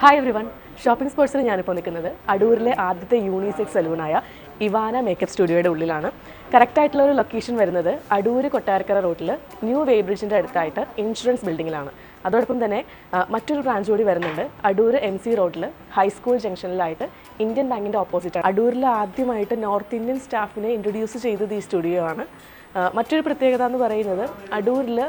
Hi every one shopping സ്പോർട്സിൽ ഞാനിപ്പോൾ നിൽക്കുന്നത് അടൂരിലെ ആദ്യത്തെ യൂണിസെക്സ് സലൂണായ ഇവാന മേക്കപ്പ് സ്റ്റുഡിയോയുടെ ഉള്ളിലാണ്. കറക്റ്റായിട്ടുള്ള ഒരു ലൊക്കേഷൻ വരുന്നത് അടൂര് കൊട്ടാരക്കര റോട്ടിൽ ന്യൂ വേ ബ്രിഡ്ജിന്റെ അടുത്തായിട്ട് ഇൻഷുറൻസ് ബിൽഡിങ്ങിലാണ് അതോടൊപ്പം തന്നെ മറ്റൊരു ബ്രാഞ്ച് കൂടി വരുന്നുണ്ട് അടൂർ എം സി റോഡിൽ ഹൈസ്കൂൾ ജംഗ്ഷനിലായിട്ട് ഇന്ത്യൻ ബാങ്കിന്റെ ഓപ്പോസിറ്റ് അടൂരിൽ ആദ്യമായിട്ട് നോർത്ത് ഇന്ത്യൻ സ്റ്റാഫിനെ ഇൻട്രൊഡ്യൂസ് ചെയ്തത് ഈ സ്റ്റുഡിയോ ആണ്. മറ്റൊരു പ്രത്യേകത എന്ന് പറയുന്നത് അടൂരിൽ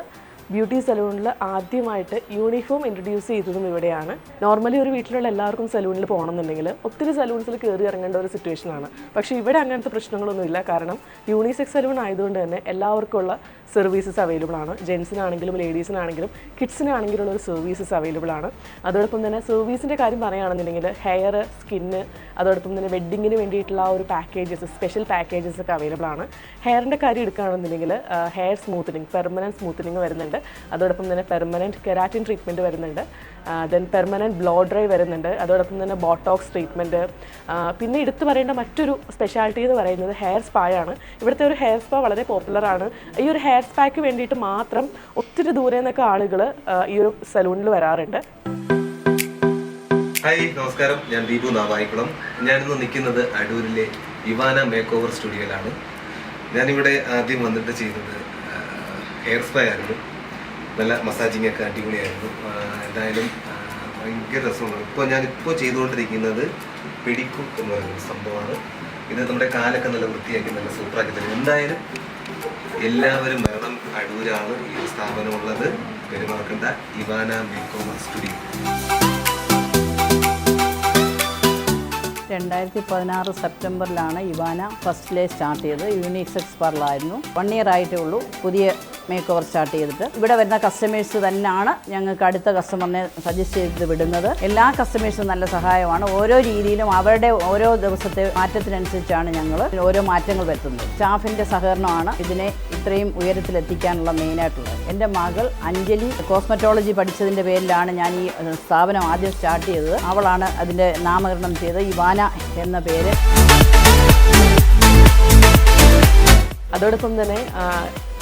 ബ്യൂട്ടി സലൂണിൽ ആദ്യമായിട്ട് യൂണിഫോം ഇൻട്രൊഡ്യൂസ് ചെയ്തതും ഇവിടെയാണ്. നോർമലി ഒരു വീട്ടിലുള്ള എല്ലാവർക്കും സലൂണിൽ പോകണമെന്നുണ്ടെങ്കിൽ ഒത്തിരി സലൂൺസിൽ കയറി ഇറങ്ങേണ്ട ഒരു സിറ്റുവേഷനാണ് പക്ഷേ ഇവിടെ അങ്ങനത്തെ പ്രശ്നങ്ങളൊന്നുമില്ല കാരണം യൂണിസെക്സ് സലൂൺ ആയതുകൊണ്ട് തന്നെ എല്ലാവർക്കും ഉള്ള സർവീസസ് അവൈലബിൾ ആണ്. ജെൻസിനാണെങ്കിലും ലേഡീസിനാണെങ്കിലും കിഡ്സിനാണെങ്കിലും ഉള്ള ഒരു സർവീസസ് അവൈലബിൾ ആണ്. അതോടൊപ്പം തന്നെ സർവീസിന്റെ കാര്യം പറയുകയാണെന്നുണ്ടെങ്കിൽ ഹെയർ സ്കിന്ന് അതോടൊപ്പം തന്നെ വെഡ്ഡിങ്ങിന് വേണ്ടിയിട്ടുള്ള ഒരു പാക്കേജസ് സ്പെഷ്യൽ പാക്കേജസ് ഒക്കെ അവൈലബിൾ ആണ്. ഹെയറിന്റെ കാര്യം എടുക്കുകയാണെന്നുണ്ടെങ്കിൽ ഹെയർ സ്മൂത്തനിങ് പെർമനന്റ് സ്മൂത്തനിങ് വരുന്നുണ്ട്. അതോടൊപ്പം തന്നെ പെർമനന്റ് കെരാറ്റിൻ ട്രീറ്റ്മെന്റ് വരുന്നുണ്ട്. ദെൻ പെർമനന്റ് ബ്ലോ ഡ്രൈ വരുന്നുണ്ട്. അതോടൊപ്പം തന്നെ ബോട്ടോക്സ് ട്രീറ്റ്മെന്റ് പിന്നെ എടുത്തു പറയേണ്ട മറ്റൊരു സ്പെഷ്യാലിറ്റി എന്ന് പറയുന്നത് ഹെയർ സ്പായാണ് ഇവിടുത്തെ ഒരു ഹെയർ സ്പാ വളരെ പോപ്പുലറാണ് ഈ ഒരു ഹെയർ സ്പാക്ക് വേണ്ടിയിട്ട് മാത്രം ഒത്തിരി ദൂരെ നിന്നൊക്കെ ആളുകൾ ഈ ഒരു സലൂണിൽ വരാറുണ്ട്. ഹായ് നമസ്കാരം. ഞാൻ ദീപു നാവായിക്കുളം. ഞാനിന്ന് നിൽക്കുന്നത് അടൂരിലെ ഇവാന മേക്ക് ഓവർ സ്റ്റുഡിയോയിലാണ് ഞാനിവിടെ ആദ്യം വന്നിട്ട് ചെയ്തത് ഹെയർ സ്പാ ആയിരുന്നു. നല്ല മസാജിങ് ഒക്കെ അടിപൊളിയായിരുന്നു എന്തായാലും ഭയങ്കര രസമാണ് ഇപ്പോൾ ഞാനിപ്പോൾ ചെയ്തുകൊണ്ടിരിക്കുന്നത് പിടിക്കും എന്ന് പറയുന്ന സംഭവമാണ്. ഇത് നമ്മുടെ കാലൊക്കെ നല്ല വൃത്തിയാക്കി നല്ല സൂപ്പറാക്കി തരും. എന്തായാലും എല്ലാവരും വരണം. അടൂരാണ് ഈ സ്ഥാപനമുള്ളത്. പെരുമാക്കേണ്ട ഇവാന മേക്ക് സ്റ്റുഡിയോ. രണ്ടായിരത്തി പതിനാറ് സെപ്റ്റംബറിലാണ് ഇവാന ഫസ്റ്റ് സ്റ്റാർട്ട് ചെയ്തത്. യൂണിസെക്സ് പാർലറായിരുന്നു വൺ ഇയർ ആയിട്ടേ ഉള്ളൂ. പുതിയ മേക്ക് ഓവർ സ്റ്റാർട്ട് ചെയ്തിട്ട്. ഇവിടെ വരുന്ന കസ്റ്റമേഴ്സ് തന്നെയാണ് ഞങ്ങൾക്ക് അടുത്ത കസ്റ്റമറിനെ സജസ്റ്റ് ചെയ്ത് വിടുന്നത്. എല്ലാ കസ്റ്റമേഴ്സും നല്ല സഹായമാണ്. ഓരോ രീതിയിലും അവരുടെ ഓരോ ദിവസത്തെ മാറ്റത്തിനനുസരിച്ചാണ് ഞങ്ങൾ ഓരോ മാറ്റങ്ങൾ വരുത്തുന്നത്. സ്റ്റാഫിന്റെ സഹകരണമാണ് ഇതിനെ ഇത്രയും ഉയരത്തിലെത്തിക്കാനുള്ള മെയിനായിട്ടുള്ളത് എന്റെ മകൾ അഞ്ജലി കോസ്മെറ്റോളജി പഠിച്ചതിന്റെ പേരിലാണ് ഞാൻ ഈ സ്ഥാപനം ആദ്യം സ്റ്റാർട്ട് ചെയ്തത്. അവളാണ് അതിന്റെ നാമകരണം ചെയ്തത്. ഇവാന എന്ന പേര്. അതോടൊപ്പം തന്നെ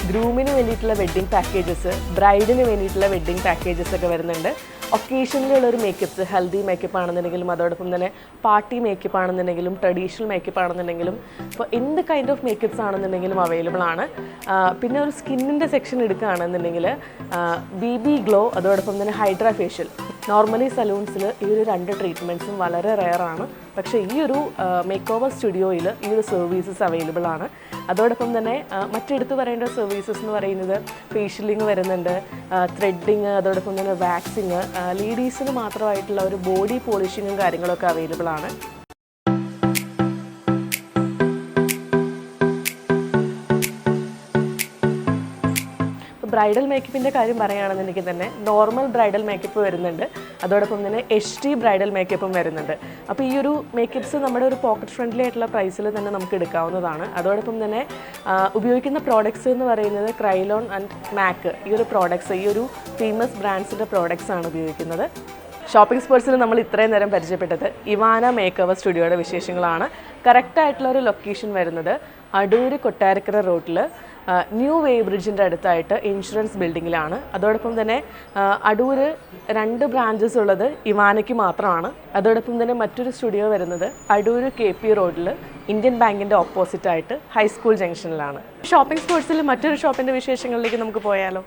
ഗ്രൂമിന് വേണ്ടിയിട്ടുള്ള വെഡ്ഡിങ് പാക്കേജസ് ബ്രൈഡിന് വേണ്ടിയിട്ടുള്ള വെഡ്ഡിങ് പാക്കേജസ് ഒക്കെ വരുന്നുണ്ട്. ഒക്കേഷനിലുള്ള ഒരു മേക്കപ്പ്സ് ഹെൽത്തി മേക്കപ്പ് ആണെന്നുണ്ടെങ്കിലും അതോടൊപ്പം തന്നെ പാർട്ടി മേക്കപ്പ് ആണെന്നുണ്ടെങ്കിലും ട്രഡീഷണൽ മേക്കപ്പ് ആണെന്നുണ്ടെങ്കിലും ഇപ്പോൾ എന്ത് കൈൻഡ് ഓഫ് മേക്കപ്പ്സ് ആണെന്നുണ്ടെങ്കിലും അവൈലബിൾ ആണ്. പിന്നെ ഒരു സ്കിന്നിന്റെ സെക്ഷൻ എടുക്കുകയാണെന്നുണ്ടെങ്കിൽ ബി ബി ഗ്ലോ അതോടൊപ്പം തന്നെ ഹൈഡ്രാ ഫേഷ്യൽ നോർമലി സലൂൺസിൽ ഈ ഒരു രണ്ട് ട്രീറ്റ്മെന്റ്സും വളരെ റെയർ ആണ്. പക്ഷേ ഈ ഒരു മേക്ക് ഓവർ സ്റ്റുഡിയോയിൽ ഈ ഒരു സർവീസസ് അവൈലബിൾ ആണ്. അതോടൊപ്പം തന്നെ മറ്റെടുത്ത് പറയേണ്ട സർവീസസ് എന്ന് പറയുന്നത് ഫേഷ്യലിംഗ് വരുന്നുണ്ട് ത്രെഡിങ് അതോടൊപ്പം തന്നെ വാക്സിങ് ലേഡീസിന് മാത്രമായിട്ടുള്ള ഒരു ബോഡി പോളിഷിങ്ങും കാര്യങ്ങളൊക്കെ അവൈലബിൾ ആണ്. ബ്രൈഡൽ മേക്കപ്പിന്റെ കാര്യം പറയുകയാണെന്നുണ്ടെങ്കിൽ തന്നെ നോർമൽ ബ്രൈഡൽ മേക്കപ്പ് വരുന്നുണ്ട്. അതോടൊപ്പം തന്നെ എച്ച് ടി ബ്രൈഡൽ മേക്കപ്പും വരുന്നുണ്ട്. അപ്പോൾ ഈ ഒരു മേക്കപ്പ്സ് നമ്മുടെ ഒരു പോക്കറ്റ് ഫ്രണ്ട്ലി ആയിട്ടുള്ള പ്രൈസിൽ തന്നെ നമുക്ക് എടുക്കാവുന്നതാണ്. അതോടൊപ്പം തന്നെ ഉപയോഗിക്കുന്ന പ്രോഡക്റ്റ്സ് എന്ന് പറയുന്നത് ക്രൈലോൺ ആൻഡ് മാക്ക് ഈ ഒരു പ്രോഡക്ട്സ് ഈ ഒരു ഫേമസ് ബ്രാൻഡ്സിന്റെ പ്രോഡക്ട്സ് ആണ് ഉപയോഗിക്കുന്നത്. ഷോപ്പിംഗ് സ്പോർട്സിൽ നമ്മൾ ഇത്രയും നേരം പരിചയപ്പെട്ടത് ഇവാന മേക്ക് ഓവർ സ്റ്റുഡിയോയുടെ വിശേഷങ്ങളാണ്. കറക്റ്റായിട്ടുള്ള ഒരു ലൊക്കേഷൻ വരുന്നത് അടൂര് കൊട്ടാരക്കര റോഡിൽ ന്യൂ വേ ബ്രിഡ്ജിന്റെ അടുത്തായിട്ട് ഇൻഷുറൻസ് ബിൽഡിങ്ങിലാണ് അതോടൊപ്പം തന്നെ അടൂർ രണ്ട് ബ്രാഞ്ചസ് ഉള്ളത് ഇവാനയ്ക്ക് മാത്രമാണ്. അതോടൊപ്പം തന്നെ മറ്റൊരു സ്റ്റുഡിയോ വരുന്നത് അടൂർ കെ പി റോഡിൽ ഇന്ത്യൻ ബാങ്കിന്റെ ഓപ്പോസിറ്റായിട്ട് ഹൈസ്കൂൾ ജംഗ്ഷനിലാണ് ഷോപ്പിംഗ് സ്പോർട്സിൽ മറ്റൊരു ഷോപ്പിന്റെ വിശേഷങ്ങളിലേക്ക് നമുക്ക് പോയാലോ?